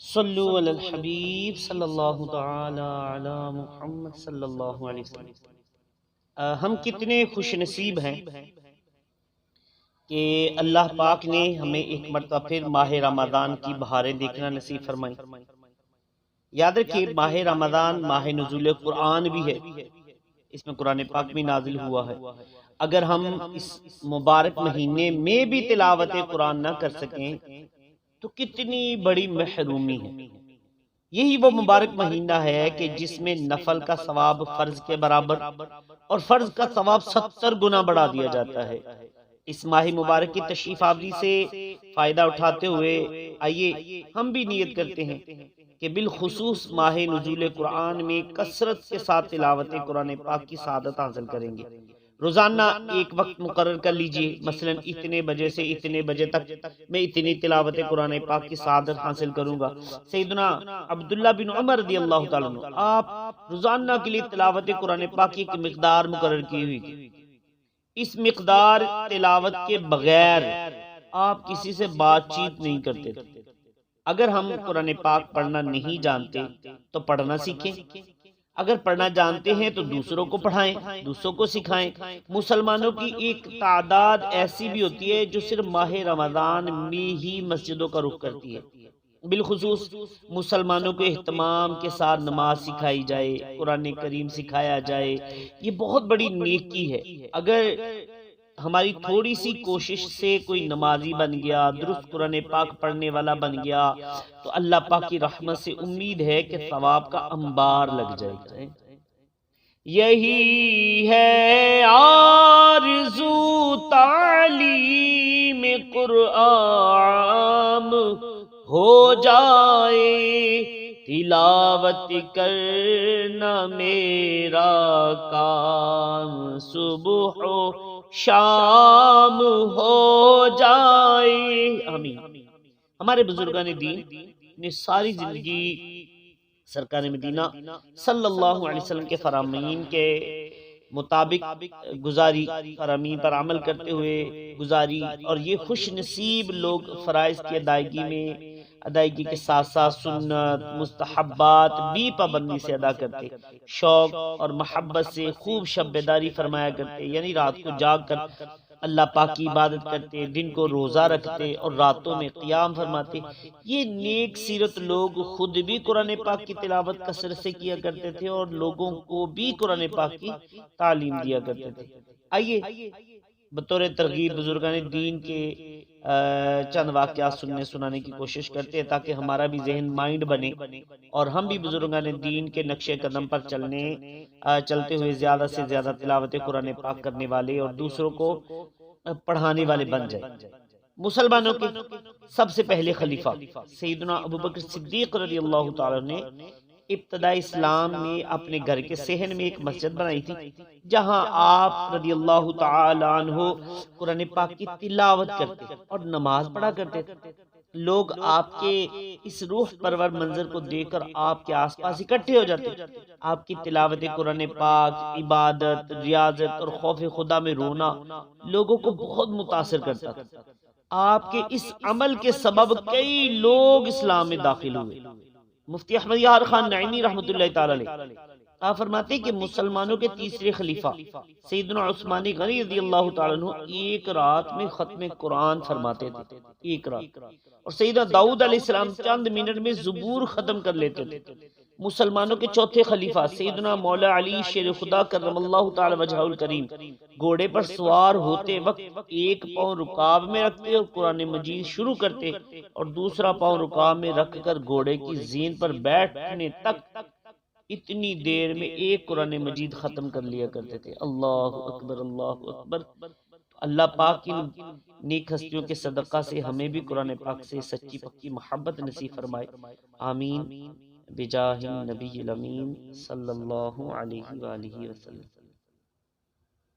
हबीब सल्लल्लाहु अला मुहम्मद सल्लल्लाहु अलैहि वसल्लम। हम कितने खुश नसीब हैं कि अल्लाह पाक ने हमें एक मरतबा फिर माह रमज़ान की बहारें देखना नसीब फरमाई। याद रखिए माह रमज़ान माह नजूल कुरान भी है। इसमें कुरान पाक भी नाजिल हुआ है। अगर हम इस मुबारक महीने में भी तिलावत कुरान ना कर सकें तो कितनी बड़ी महरूमी है। यही वो मुबारक महीना है कि जिसमें नफल का सवाब फ़र्ज़ के बराबर और फ़र्ज़ का सवाब सत्तर गुना बढ़ा दिया जाता है। इस माही मुबारक की तशरीफ़ आवरी से फ़ायदा उठाते हुए आइए हम भी नियत करते हैं कि बिलखसूस माह नजूल कुरान में कसरत के साथ तिलावत कुरान पाक की सादत हासिल करेंगे। रोज़ाना एक वक्त मुकर कर लीजिए। मसलन, इतने बजे से इतने बजे तक मैं इतनी तिलावत कुरान पाक की सादत हासिल करूँगा। सईदना अब्दुल्ला बिन उमर रदी अल्लाह आप रोज़ाना के लिए तिलावत कुरान पाक की एक मकदार मुकर की हुई। इस मकदार तिलावत के बगैर आप किसी से बातचीत नहीं करते। थे अगर हम कुरान पाक पढ़ना नहीं जानते तो पढ़ना सीखें। अगर पढ़ना जानते हैं तो दूसरों को पढ़ाएँ दूसरों को सिखाएँ। मुसलमानों की एक तादाद ऐसी भी होती है जो सिर्फ़ माह रमज़ान में ही मस्जिदों का रुख करती है। बिलखसूस मुसलमानों को अहतमाम के साथ नमाज़ सिखाई जाए कुरान करीम सिखाया जाए। ये बहुत बड़ी नेकी है। अगर हमारी थोड़ी सी कोशिश से कोई नमाजी बन गया दुरुस्त कुरान पाक पढ़ने वाला बन गया तो अल्लाह पाक की रहमत से उम्मीद है कि सवाब का अंबार लग जाएगा यही है आरज़ू तालीम कुरान हो जाए तिलावत करना मेरा काम सुबह शाम हो जाए। आमीन। हमारे बुजुर्गान दीन ने सारी ज़िंदगी सरकार मदीना सल्लल्लाहु अलैहि वसल्लम के फरामीन के मुताबिक गुजारी फरामीन पर अमल करते हुए गुजारी और ये खुश नसीब लोग फ़राइज़ की अदायगी में अदायगी के साथ साथ सुन्नत मुस्तहबात भी पाबंदी से अदा करते। शौक और मोहब्बत से खूब शब्बेदारी फरमाया करते, यानी रात को जाग कर अल्लाह पाक की इबादत करते, दिन को रोज़ा रखते और रातों में क़ियाम फरमाते। ये नेक सीरत लोग खुद भी कुरान पाक की तिलावत कसरत से किया करते थे और लोगों को भी कुरान पाक की तालीम दिया करते थे। आइए बतौर तरगीब बुजुर्गान दीन के चंद वाक़ सुनने सुनाने की कोशिश करते हैं ताकि हमारा भी जहन माइंड बने और हम भी बुजुर्गान दीन के नक्शे कदम पर चलने चलते हुए ज़्यादा से ज़्यादा तिलावत कुरान पाक करने वाले और दूसरों को पढ़ाने वाले बन जाए। मुसलमानों के सबसे पहले खलीफा सईदना अबू बकर सिद्दीक रज़ी अल्लाह ने इब्तदा इस्लाम में अपने घर के सहन में एक मस्जिद बनाई थी जहाँ आप रदी अल्लाह तहो कुरान पाक की तिलावत करते और नमाज़ पढ़ा करते थे। लोग आपके इस रूह परवर मंजर को देखकर आपके आसपास इकट्ठे हो जाते आपकी तिलावत कुरान पाक इबादत रियाजत और खौफ खुदा में रोना लोगों को बहुत मुतासर करता था। आपके इस अमल के सबब कई लोग इस्लाम में दाखिल हुए। मुफ्ती अहमद यार खान नईमी रहमत आप फरमाते कि मुसलमानों के तीसरे खलीफा सईदना उस्मानी गनी रज़ी अल्लाह एक रात में खत्म कुरान फरमाते थे। एक रात। और सईदा दाऊद अलैहिस्सलाम चंद मिनट में जबूर खत्म कर लेते थे। मुसलमानों के चौथे खलीफा सईदना मौला अली शेर खुदा ताला करीम। घोड़े पर सवार होते वक्त एक पाँव रुकाब में रखते और कुरान मजीद शुरू करते और दूसरा पाँव रुकाब में रखकर घोड़े की जीन पर बैठने तक इतनी देर में एक कुरान मजीद खत्म कर लिया करते थे। अल्लाह अकबर अल्लाह अकबर अल्लाह पाक की नेक हस्तियों के सदका से हमें भी कुरान पाक से सच्ची पक्की मोहब्बत नसीब फरमाए आमीन बिजाहिन नबी अमीन सल्लल्लाहु अलैहि वसल्लम।